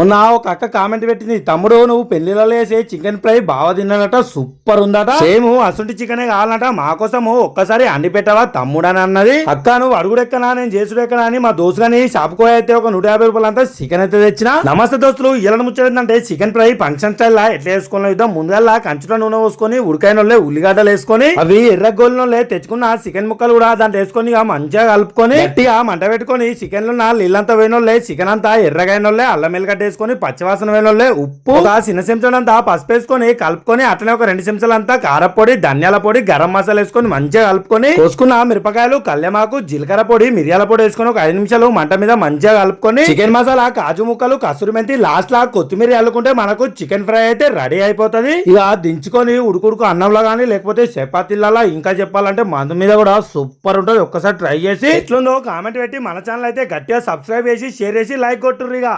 మొన్న ఒక అక్క కామెంట్ పెట్టింది తమ్ముడు నువ్వు పెళ్ళిలో వేసే చికెన్ ఫ్రై బాగా తిన్నాడట సూపర్ ఉందట. సేమ్. అసంటి చికెన్ కావాలట మా కోసము ఒక్కసారి అండి పెట్టవా తమ్ముడు అని అన్నది. అక్క నువ్వు అడుగుడెక్కనా నేను చేసుడు ఎక్కనా అని మా దోస్తు గాని షాప్కు అయితే ఒక నూట యాభై రూపాయలు అంతా చికెన్ అయితే తెచ్చిన. నమస్తే దోస్తులు ఇలా ముచ్చడంటే చికెన్ ఫ్రై ఫంక్షన్ స్టైల్ లా ఎట్లా వేసుకోవాలి ఇద్దాం ముందుగా కంచులో నూనె పోసుకొని ఉడికాయన వాళ్ళే ఉల్లిగడ్డలు వేసుకొని అవి ఎర్ర గోళ్ళలో తెచ్చుకున్న చికెన్ ముక్కలు కూడా దాంట్లో వేసుకొని మంచిగా కలుపుకొని గట్టిగా. మంట పెట్టుకొని చికెన్లో నా నీళ్ళంతా వేయనోళ్ళే చికెన్ అంతా ఎర్రగైనోళ్ళే అల్లం ఎల్లిగడ్డ వేసుకొని పచ్చివాసన వేయనోళ్ళే ఉప్పు చిన్న చెంచాలంతా పసుపు వేసుకొని కలుపుకొని అట్లనే ఒక రెండు చెంచాలంతా కారపొడి ధనియాల పొడి గరం మసాలా వేసుకొని మంచిగా కలుపుకొని కోసుకున్న మిరపకాయలు కల్లెమాకు జీలకర్ర పొడి మిరియాల పొడి వేసుకొని ఒక ఐదు నిమిషాలు మంట మీద మంచిగా కలుపుకొని చికెన్ మసాలా కాజు ముక్కలు కసూరి మెంతి లాస్ట్ లా కొత్తిమీర అల్లుకుంటే మనకు చికెన్ ఫ్రై అయితే రెడీ అయిపోతది. ఇక దించుకొని ఉడుకుడుకు అన్నంలో కానీ లేకపోతే చపాతీలలో ఇంకా చెప్పాలంటే మందు మీద కూడా సూపర్ ఉంటుంది. ఒక్కసారి ట్రై చేసి ఎట్లుందో కామెంట్ పెట్టి మన ఛానల్ అయితే గట్టిగా సబ్స్క్రైబ్ చేసి షేర్ చేసి లైక్ కొట్టుర్రిగా